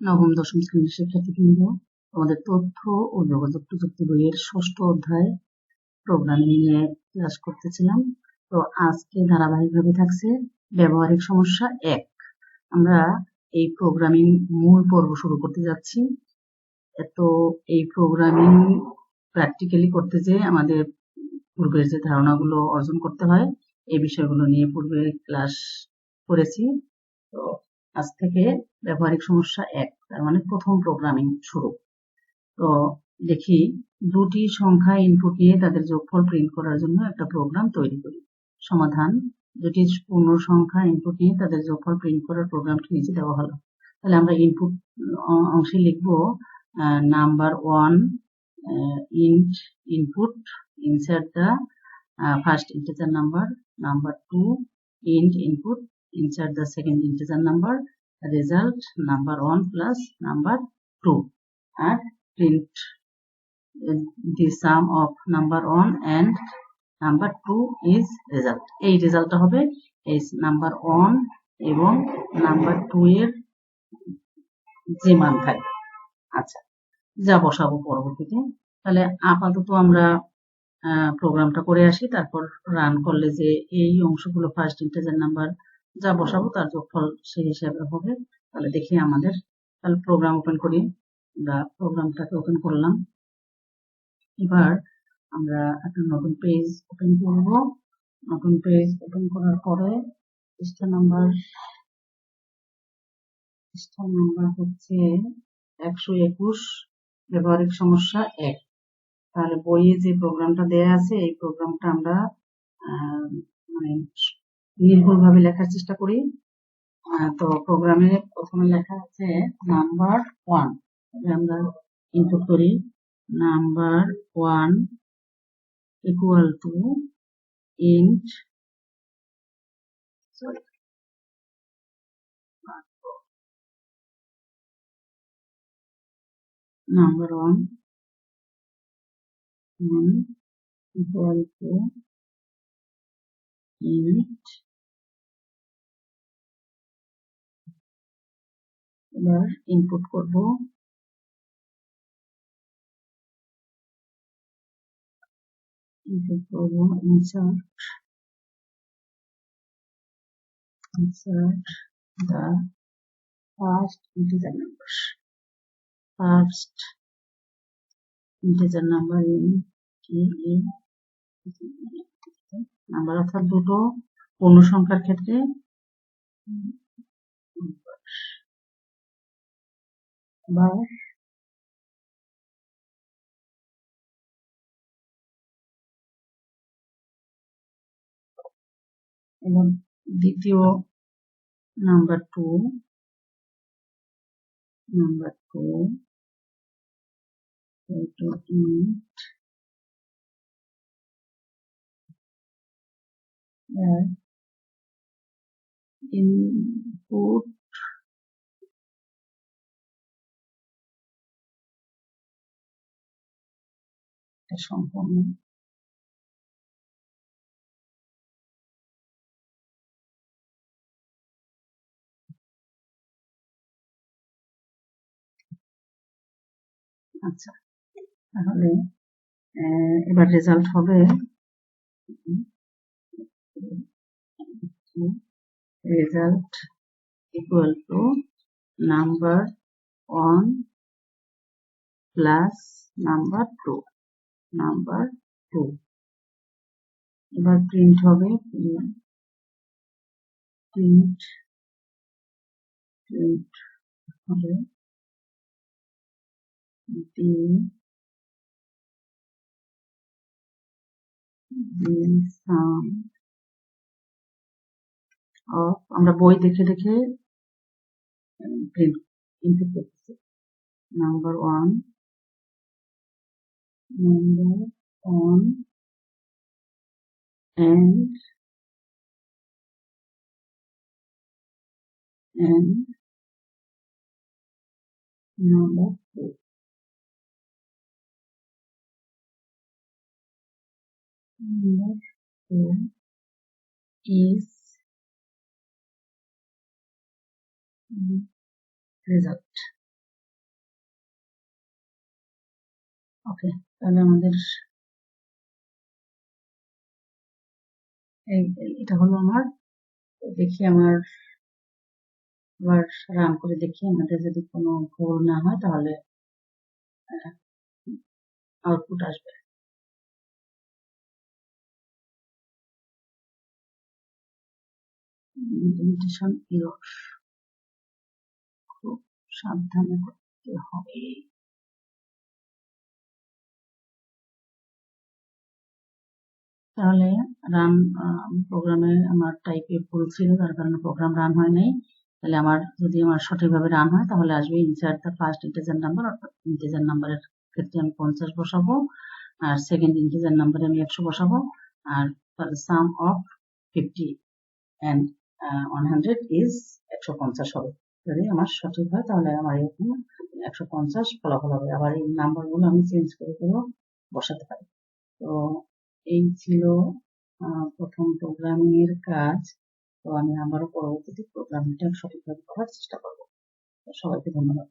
নবম, দশম শ্রেণির শিক্ষার্থীবৃন্দ, আমাদের তথ্য ও যোগাযোগ প্রযুক্তি বইয়ের ষষ্ঠ অধ্যায় প্রোগ্রামিং নিয়ে ক্লাস করতেছিলাম। তো আজকে ধারাবাহিকভাবে থাকছে ব্যবহারিক সমস্যা এক। আমরা এই প্রোগ্রামিং মূল পর্ব শুরু করতে যাচ্ছি। তো এই প্রোগ্রামিং প্র্যাকটিক্যালি করতে যে আমাদের পূর্বের যে ধারণাগুলো অর্জন করতে হয়, এই বিষয়গুলো নিয়ে পূর্বে ক্লাস করেছি। তো আজ থেকে ব্যবহারিক সমস্যা এক, তার মানে প্রথম প্রোগ্রামিং শুরু। তো দেখি, দুটি সংখ্যা ইনপুট নিয়ে তাদের যোগফল প্রিন্ট করার জন্য একটা প্রোগ্রাম তৈরি করি। সমাধান, দুটি পূর্ণ সংখ্যা ইনপুট নিয়ে তাদের যোগফল প্রিন্ট করার প্রোগ্রামটি নিচে দেওয়া হলো। তাহলে আমরা ইনপুট অংশে লিখব number one int input insert the first integer number number two int input insert the second integer number result number 1 plus number 2 and print the sum of number 1 and number 2 is result. এই রেজাল্টটা হবে এই number 1 এবং number 2 এর যে মান থাকবে আচ্ছা যা বসাবো পরবর্তীতে। তাহলে আপাতত আমরা প্রোগ্রামটা করে আসি। তারপর রান করলে যে এই অংশগুলো ফার্স্ট ইন্টিজার নাম্বার যা বসাবো তার যোগফল সেই হিসাবে হবে। তাহলে দেখি আমাদের। তাহলে প্রোগ্রাম ওপেন করি। আমরা প্রোগ্রামটাকে ওপেন করলাম। এবার আমরা একটা নতুন পেজ ওপেন করব। নতুন পেজ ওপেন করার পরে পৃষ্ঠা নাম্বার পৃষ্ঠা নাম্বার হচ্ছে একশো একুশ, ব্যবহারিক সমস্যা এক। তাহলে বইয়ে যে প্রোগ্রামটা দেয়া আছে, এই প্রোগ্রামটা আমরা মানে নির্ভুলভাবে লেখার চেষ্টা করি। তো প্রোগ্রামে প্রথমে লেখা আছে নাম্বার ওয়ান আমরা ইনপুট করি। Number one equal to int one one equal to int এবার ইনপুট করব। ইনপুট করব insert insert the first integer number, first integer number in in number অর্থাৎ দুটো পূর্ণ সংখ্যার ক্ষেত্রে love in the video number two number two go to int yeah. food. সম্পূর্ণ আচ্ছা তাহলে এবার রেজাল্ট হবে result equal to number one plus number two number two এবার প্রিন্ট হবে প্রিন্ট প্রিন্ট হবে sum of, আমরা বই দেখে দেখে print number one number on and and number two. Number four is result. Okay তাহলে আমাদের এটা হলো আমার, দেখি আমার, আবার রান করে দেখি আমাদের যদি কোনো ভুল না হয় তাহলে আউটপুট আসবে। খুব সাবধানে করতে হবে। তাহলে রান প্রোগ্রামে আমার টাইপে ভুল ছিল, তার কারণে প্রোগ্রাম রান হয় নাই। তাহলে আমার যদি আমার সঠিকভাবে রান হয়, তাহলে আসবে insert the first integer number অর্থাৎ ইন্টিজার নাম্বারের ক্ষেত্রে আমি পঞ্চাশ বসাবো, আর সেকেন্ড ইন্টিজার নাম্বারে আমি একশো বসাবো, আর sum of fifty and one hundred is একশো পঞ্চাশ হবে। যদি আমার সঠিক হয়, তাহলে আমার এরকম একশো পঞ্চাশ ফলাফল হবে। আবার এই নাম্বারগুলো আমি চেঞ্জ করে করেও বসাতে পারি। তো এই ছিল প্রথম প্রোগ্রামিং এর কাজ। তো আমি আবারও পরবর্তীতে প্রোগ্রামিংটা সঠিকভাবে করার চেষ্টা করব। সবাইকে ধন্যবাদ।